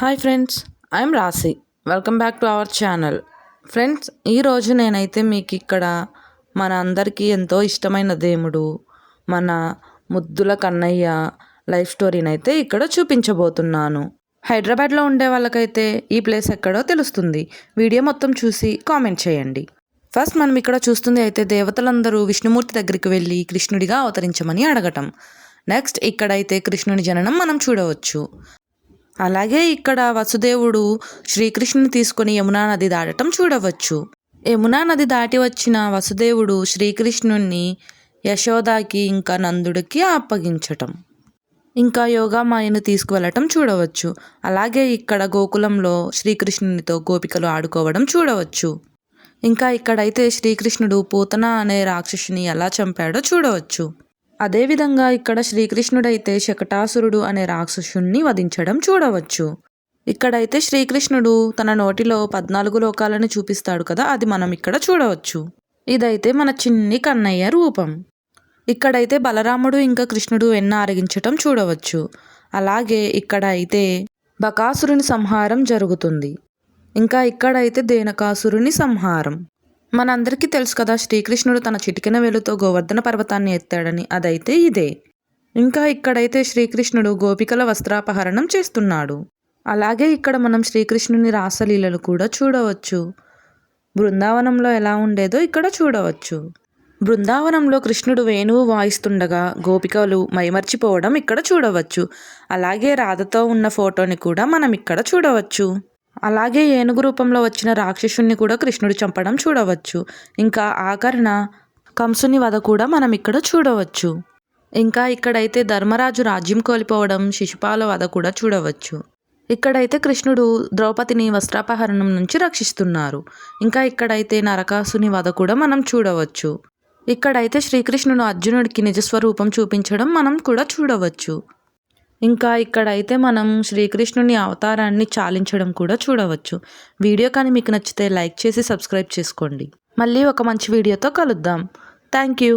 Hi friends I'm Rashi welcome back to our channel friends ఈరోజు నేనైతే మీకు ఇక్కడ మన అందరికీ ఎంతో ఇష్టమైన దేవుడు మన ముద్దుల కన్నయ్య లైఫ్ స్టోరీని అయితే ఇక్కడ చూపించబోతున్నాను. హైదరాబాద్లో ఉండే వాళ్ళకైతే ఈ ప్లేస్ ఎక్కడో తెలుస్తుంది. వీడియో మొత్తం చూసి కామెంట్ చేయండి. ఫస్ట్ మనం ఇక్కడ చూస్తుంది అయితే దేవతలందరూ విష్ణుమూర్తి దగ్గరికి వెళ్ళి కృష్ణుడిగా అవతరించమని అడగటం. నెక్స్ట్ ఇక్కడైతే కృష్ణుని జననం మనం చూడవచ్చు. అలాగే ఇక్కడ వసుదేవుడు శ్రీకృష్ణుని తీసుకొని యమునా నది దాటటం చూడవచ్చు. యమునా నది దాటి వచ్చిన వసుదేవుడు శ్రీకృష్ణుణ్ణి యశోదాకి ఇంకా నందుడికి అప్పగించటం. ఇంకా యోగామాయను తీసుకువెళ్ళటం చూడవచ్చు. అలాగే ఇక్కడ గోకులంలో శ్రీకృష్ణునితో గోపికలు ఆడుకోవడం చూడవచ్చు. ఇంకా ఇక్కడైతే శ్రీకృష్ణుడు పూతన అనే రాక్షసుని ఎలా చంపాడో చూడవచ్చు. అదేవిధంగా ఇక్కడ శ్రీకృష్ణుడైతే శకటాసురుడు అనే రాక్షసుణ్ణి వధించడం చూడవచ్చు. ఇక్కడైతే శ్రీకృష్ణుడు తన నోటిలో పద్నాలుగు లోకాలను చూపిస్తాడు కదా అది మనం ఇక్కడ చూడవచ్చు. ఇదైతే మన చిన్ని కన్నయ్య రూపం. ఇక్కడైతే బలరాముడు ఇంకా కృష్ణుడు వెన్న అరిగించటం చూడవచ్చు. అలాగే ఇక్కడ అయితే బకాసురుని సంహారం జరుగుతుంది. ఇంకా ఇక్కడైతే దేనకాసురుని సంహారం. మనందరికీ తెలుసు కదా శ్రీకృష్ణుడు తన చిటికిన వెలుతో గోవర్ధన పర్వతాన్ని ఎత్తాడని. అదైతే ఇదే. ఇంకా ఇక్కడైతే శ్రీకృష్ణుడు గోపికల వస్త్రాపహరణం చేస్తున్నాడు. అలాగే ఇక్కడ మనం శ్రీకృష్ణుని రాసలీలలు కూడా చూడవచ్చు. బృందావనంలో ఎలా ఉండేదో ఇక్కడ చూడవచ్చు. బృందావనంలో కృష్ణుడు వేణువు వాయిస్తుండగా గోపికలు మైమర్చిపోవడం ఇక్కడ చూడవచ్చు. అలాగే రాధతో ఉన్న ఫోటోని కూడా మనం ఇక్కడ చూడవచ్చు. అలాగే ఏనుగు రూపంలో వచ్చిన రాక్షసుని కూడా కృష్ణుడు చంపడం చూడవచ్చు. ఇంకా ఆకర్ణ కంసుని వధ కూడా మనం ఇక్కడ చూడవచ్చు. ఇంకా ఇక్కడైతే ధర్మరాజు రాజ్యం కోల్పోవడం శిశుపాల వధ కూడా చూడవచ్చు. ఇక్కడైతే కృష్ణుడు ద్రౌపదిని వస్త్రాపహరణం నుంచి రక్షిస్తున్నారు. ఇంకా ఇక్కడైతే నరకాసుని వధ కూడా మనం చూడవచ్చు. ఇక్కడైతే శ్రీకృష్ణుడు అర్జునుడికి నిజస్వరూపం చూపించడం మనం కూడా చూడవచ్చు. ఇంకా ఇక్కడైతే మనం శ్రీకృష్ణుని అవతారాన్ని చాలించడం కూడా చూడవచ్చు. వీడియో కానీ మీకు నచ్చితే లైక్ చేసి సబ్స్క్రైబ్ చేసుకోండి. మళ్ళీ ఒక మంచి వీడియోతో కలుద్దాం. Thank you.